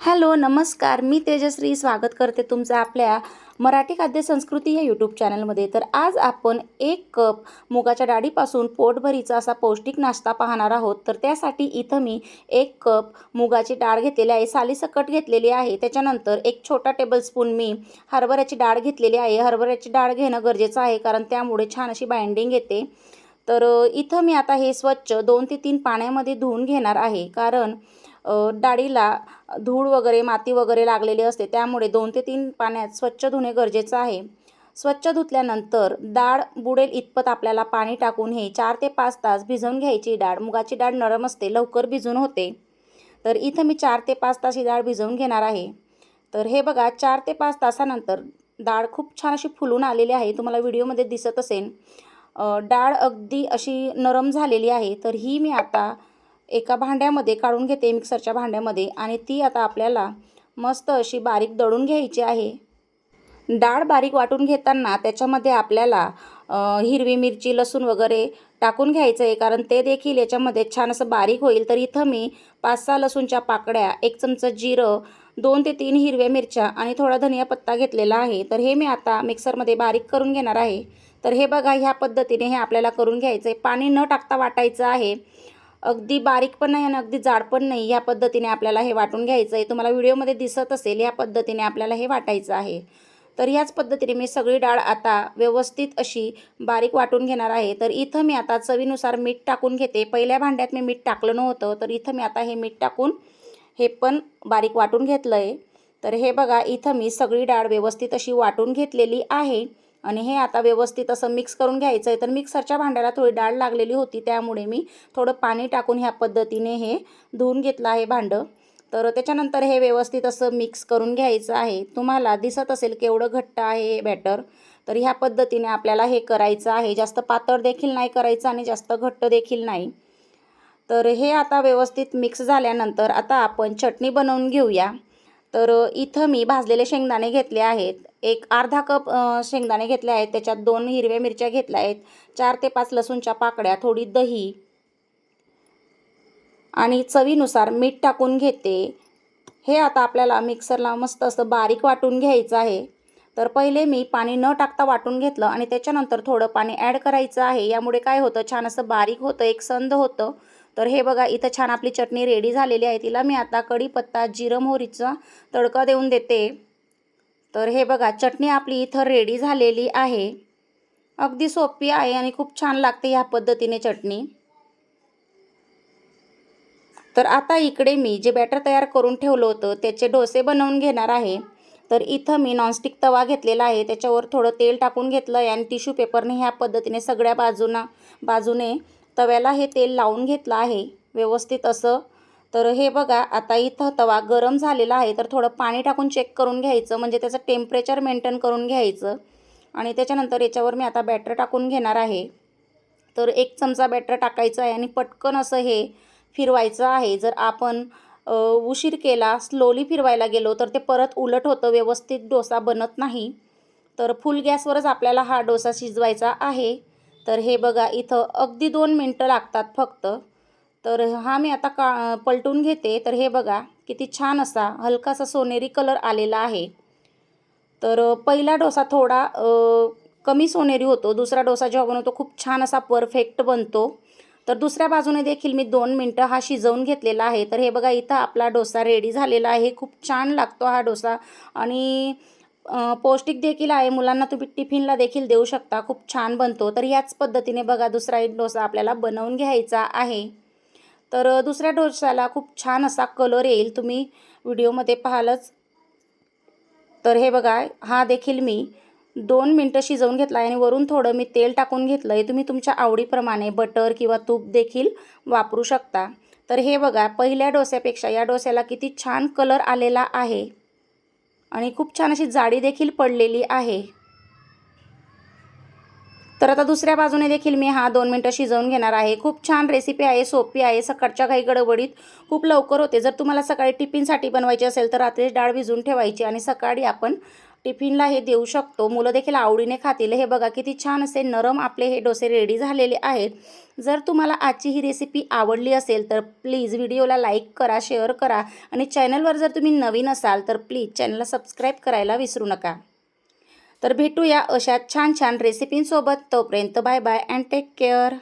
Hello नमस्कार. मी तेजश्री. स्वागत करते तुमचं आपल्या मराठी खाद्य संस्कृती या यूट्यूब चॅनलमध्ये तर आज आपण एक कप मुगाच्या डाळीपासून पोटभरीचा असा पौष्टिक नाश्ता पाहणार आहोत. तर त्यासाठी इथं मी एक कप मुगाची डाळ घेतलेली आहे. सालीसकट घेतलेली आहे. त्याच्यानंतर एक छोटा टेबलस्पून मी हरभऱ्याची डाळ घेतलेली आहे. हरभऱ्याची डाळ घेणं गरजेचं आहे कारण त्यामुळे छान अशी बाइंडिंग येते. तर इथं मी आता हे स्वच्छ दोन ते तीन पाण्यामध्ये धुवून घेणार आहे. कारण डाळीला धूळ वगैरे माती वगैरे लागलेली असते. त्यामुळे दोन ते तीन पाण्यात स्वच्छ धुणे गरजेचं आहे. स्वच्छ धुतल्यानंतर डाळ बुडेल इतपत आपल्याला पाणी टाकून हे चार ते पाच तास भिजवून घ्यायची डाळ. मुगाची डाळ नरम असते लवकर भिजून होते. तर इथं मी चार ते पाच तास ही डाळ भिजवून घेणार आहे. तर हे बघा चार ते पाच तासानंतर डाळ खूप छान अशी फुलून आलेली आहे. तुम्हाला व्हिडिओमध्ये दिसत असेल. डाळ अगदी अशी नरम झालेली आहे. तर ही मी आता एका भांड्यामध्ये काढून घेते मिक्सरच्या भांड्यामध्ये आणि ती आता आपल्याला मस्त अशी बारीक दळून घ्यायची आहे. डाळ बारीक वाटून घेताना त्याच्यामध्ये आपल्याला हिरवी मिरची लसूण वगैरे टाकून घ्यायचं आहे कारण ते देखील याच्यामध्ये छान असं बारीक होईल. तर इथं मी पाच सहा लसूणच्या पाकड्या एक चमचा जिरं दोन ते तीन हिरव्या मिरच्या आणि थोडा धनिया पत्ता घेतलेला आहे. तर हे मी आता मिक्सरमध्ये बारीक करून घेणार आहे. तर हे बघा ह्या पद्धतीने हे आपल्याला करून घ्यायचं आहे पाणी न टाकता वाटायचं आहे. अगदी बारीक पण नाही आणि अगदी जाड पण नाही ह्या पद्धतीने आपल्याला हे वाटून घ्यायचं आहे तुम्हाला व्हिडिओमध्ये दिसत असेल ह्या पद्धतीने आपल्याला हे वाटायचं आहे. तर ह्याच पद्धतीने मी सगळी डाळ आता व्यवस्थित अशी बारीक वाटून घेणार आहे. तर इथं मी आता चवीनुसार मीठ टाकून घेते. पहिल्या भांड्यात मी मीठ टाकलं नव्हतं. तर इथं मी आता हे मीठ टाकून हे पण बारीक वाटून घेतलं आहे तर हे बघा इथं मी सगळी डाळ व्यवस्थित अशी वाटून घेतलेली आहे. आणि हे आता व्यवस्थित असं मिक्स करून घ्यायचं आहे तर मिक्सरच्या भांड्याला थोडी डाळ लागलेली होती त्यामुळे मी थोडं पाणी टाकून ह्या पद्धतीने हे धुवून घेतलं आहे भांडं. तर त्याच्यानंतर हे व्यवस्थित असं मिक्स करून घ्यायचं आहे. तुम्हाला दिसत असेल केवढं घट्ट आहे हे बॅटर तर ह्या पद्धतीने आपल्याला हे करायचं आहे. जास्त पातळ देखील नाही करायचं आणि जास्त घट्ट देखील नाही. तर हे आता व्यवस्थित मिक्स झाल्यानंतर आता आपण चटणी बनवून घेऊया. तर इथं मी भाजलेले शेंगदाणे घेतले आहेत. एक अर्धा कप शेंगदाणे घेतले आहेत. त्याच्यात दोन हिरव्या मिरच्या घेतल्या आहेत. चार ते पाच लसूणच्या पाकड्या थोडी दही आणि चवीनुसार मीठ टाकून घेते. हे आता आपल्याला मिक्सरला मस्त असं बारीक वाटून घ्यायचं आहे. तर पहिले मी पाणी न टाकता वाटून घेतलं आणि त्याच्यानंतर थोडं पाणी ॲड करायचं आहे. यामुळे काय होतं? छान असं बारीक होतं एक संद होतं. तर हे बघा इथं छान आपली चटणी रेडी झालेली आहे. तिला मी आता कढीपत्ता जिरं मोहरीचा तडका देऊन देते. तर हे बघा चटणी आपली इथं रेडी झालेली आहे. अगदी सोपी आहे आणि खूप छान लागते ह्या पद्धतीने चटणी. तर आता इकडे मी जे बॅटर तयार करून ठेवलं होतं त्याचे डोसे बनवून घेणार आहे. तर इथं मी नॉनस्टिक तवा घेतलेला आहे. त्याच्यावर थोडं तेल टाकून घेतलं आहे आणि टिश्यू पेपरने ह्या पद्धतीने सगळ्या बाजूना बाजूने तव्याला हे तेल लावून घेतलं आहे व्यवस्थित असं. तर हे बघा आता इथं तवा गरम झालेला आहे तर थोडं पाणी टाकून चेक करून घ्यायचं म्हणजे त्याचं टेम्परेचर मेंटेन करून घ्यायचं. आणि त्याच्यानंतर याच्यावर मी आता बॅटर टाकून घेणार आहे. तर एक चमचा बॅटर टाकायचं आहे आणि पटकन असं हे फिरवायचं आहे. जर आपण उशीर केला स्लोली फिरवायला गेलो तर ते परत उलट होतं व्यवस्थित डोसा बनत नाही. तर फुल गॅसवरच आपल्याला हा डोसा शिजवायचा आहे. तर हे बघा इथं अगदी दोन मिनटं लागतात फक्त. तर हा मी आता का पलटून घेते. तर हे बघा किती छान असा हलकासा सोनेरी कलर आलेला आहे. तर पहिला डोसा थोडा कमी सोनेरी होतो. दुसरा डोसा जेव्हा बनवतो खूप छान असा परफेक्ट बनतो. तर दुसऱ्या बाजूने देखील मी दोन मिनटं हा शिजवून घेतलेला आहे. तर हे बघा इथं आपला डोसा रेडी झालेला आहे. खूप छान लागतो हा डोसा. आणि पौष्टिक देखील आहे. मुलांना तुम्ही टिफिनला देखील देऊ शकता. खूप छान बनतो. तर याच पद्धतीने बघा दुसरा एक डोसा आपल्याला बनवून घ्यायचा आहे. तर दुसऱ्या डोसाला खूप छान असा कलर येईल. तुम्ही व्हिडिओमध्ये पाहालच. तर हे बघा हा देखील मी दोन मिनटं शिजवून घेतला आहे आणि वरून थोडं मी तेल टाकून घेतलं आहे तुम्ही तुमच्या आवडीप्रमाणे बटर किंवा तूप देखील वापरू शकता. तर हे बघा पहिल्या डोस्यापेक्षा या डोस्याला किती छान कलर आलेला आहे. आणि खूप छान अशी जाडी देखील पडलेली आहे. तर आता दुसऱ्या बाजूने देखील मी हा दोन मिनटं शिजवून घेणार आहे. खूप छान रेसिपी आहे सोपी आहे. सकाळच्या काही गडबडीत खूप लवकर होते. जर तुम्हाला सकाळी टिफिनसाठी बनवायची असेल तर रात्रीच डाळ भिजवून ठेवायची आणि सकाळी आपण टिफिनला हे देऊ शकतो. मुलं देखील आवडीने खातील. हे बघा किती छान असे नरम आपले हे डोसे रेडी झालेले आहेत. जर तुम्हाला आजची ही रेसिपी आवडली असेल तर प्लीज व्हिडिओला लाईक करा शेअर करा आणि चॅनलवर जर तुम्ही नवीन असाल तर प्लीज चॅनलला सबस्क्राईब करायला विसरू नका. तर भेटूया अशा छान छान रेसिपींसोबत तोपर्यंत bye bye and take care